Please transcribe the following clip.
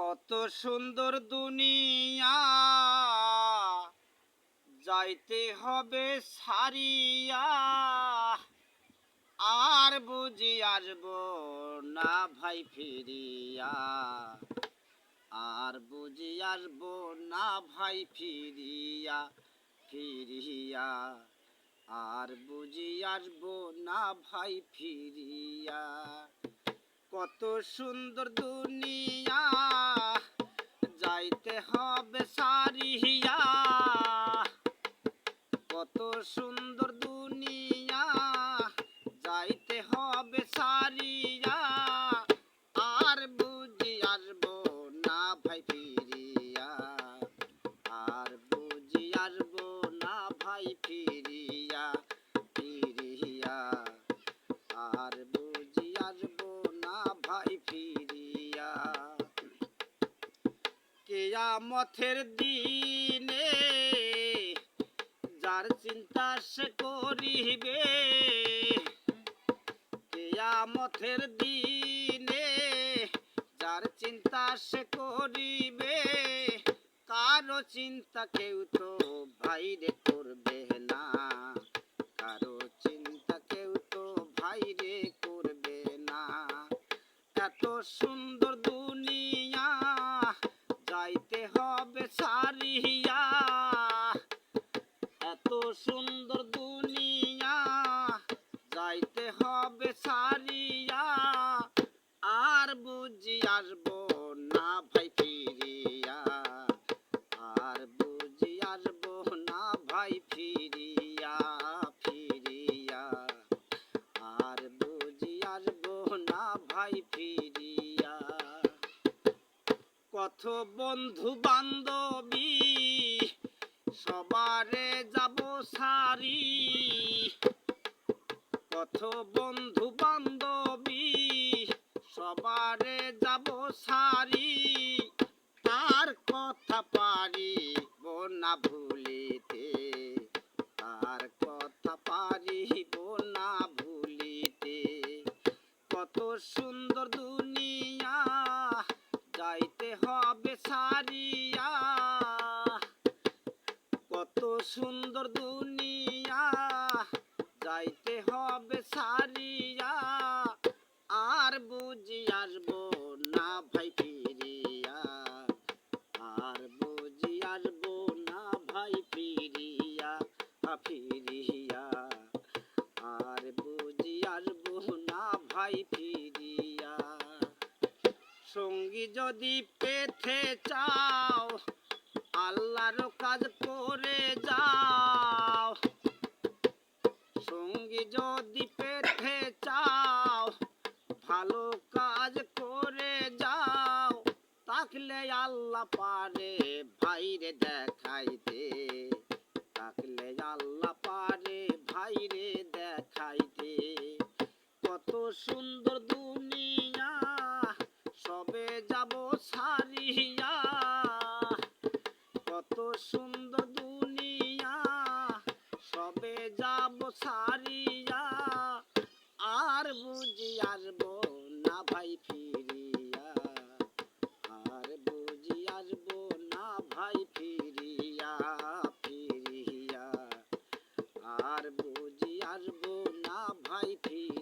কত সুন্দর দুনিয়া। যাইতে হবে সারিয়া। আর বুঝি আসব না ভাই ফিরিয়া। আর বুঝি আসব না ভাই ফিরিয়া ফিরিয়া। আর বুঝি আসব না ভাই ফিরিয়া। কত সুন্দর দুনিয়া। না ভাই ফিরিয়া। আর না ভাই ফিরিয়া আর না ভাই ফিরিয়া। দিনে যার চিন্তা সে করিবে, কেয়ামতের দিনে যার চিন্তা সে করিবে, কারও চিন্তা কেউ তো ভাইরে করবে না। কারও চিন্তা কেউ তো ভাইরে করবে না। এত সুন্দর দুনিয়া, যাইতে হবে সারিয়া। এত সুন্দর দুনিয়া, যাইতে হবে সারিয়া আর বুঝি আসব না ভাই ফিরিয়া। আর বুঝি আসব না ভাই ফিরিয়া ফিরিয়া। আর বুঝি আসব না ভাই ফিরিয়া। কত বন্ধু বান্ধবী, সবারে যাব সারি। কত বন্ধু বান্ধবী সবারে যাব সারি, তার কথা পারি না ভুলিতে। তার কথা পারিব না ভুলিতে। কত সুন্দর দুনিয়া, যাইতে হবে সারিয়া। কত সুন্দর দুনিয়া, যাইতে হবে সারিয়া। আসব না ভাই ফিরিয়া? আর বুঝি আসব না ভাই ফিরিয়া? ফিরিয়া। আর বুঝি আসব না ভাই ফিরিয়া। সঙ্গী যদি পেতে চাও, আল্লাহর কাজ করে যাও। সঙ্গী যদি পেতে চাও, ভালো তাকলে আল্লাহ পারে ভাইরে দেখাইতে। তাকলে আল্লাহ পারে ভাইরে দেখাইতে। কত সুন্দর দুনিয়া, সবে যাব সারিয়া কত সুন্দর দুনিয়া, সবে যাব সারিয়া আর বুঝি আসব না ভাই না ভাই